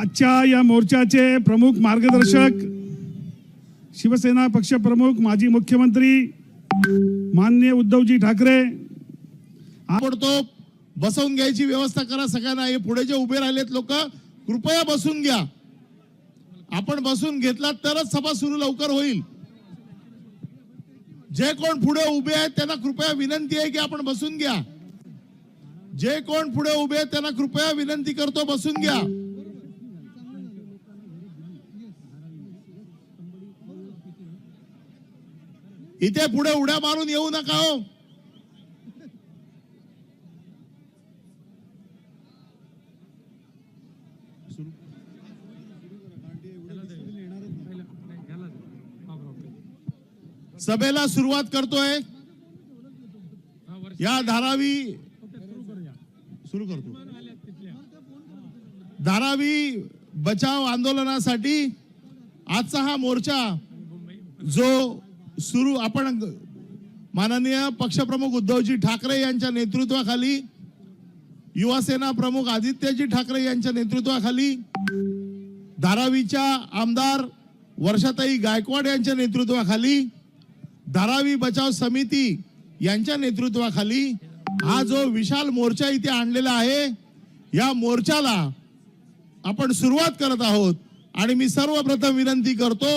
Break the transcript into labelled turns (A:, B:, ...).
A: आजच्या या मोर्चाचे प्रमुख मार्गदर्शक शिवसेना पक्षप्रमुख माजी मुख्यमंत्री माननीय उद्धवजी ठाकरे.
B: आवडतो बसवून घ्यायची व्यवस्था करा सगळ्यांना. हे पुढे जे उभे राहिलेत लोक कृपया बसून घ्या. आपण बसून घेतलात तरच सभा सुरू लवकर होईल. जे कोण पुढे उभे आहेत त्यांना कृपया विनंती आहे की आपण बसून घ्या. जे कोण पुढे उभे आहेत त्यांना कृपया विनंती करतो बसून घ्या. इथे पुढे उड्या मारून येऊ नका हो. सभेला सुरुवात करतोय. या धारावी सुरू करतो. धारावी बचाव आंदोलनासाठी आजचा हा मोर्चा जो सुरू आपण माननीय पक्षप्रमुख उद्धवजी ठाकरे यांच्या नेतृत्वाखाली युवासेना प्रमुख आदित्यजी ठाकरे यांच्या नेतृत्वाखाली धारावीच्या आमदार वर्षाताई गायकवाड यांच्या नेतृत्वाखाली धारावी बचाव समिती यांच्या नेतृत्वाखाली हा जो विशाल मोर्चा इथे आणलेला आहे या मोर्चाला आपण सुरुवात करत आहोत आणि मी सर्वप्रथम विनंती करतो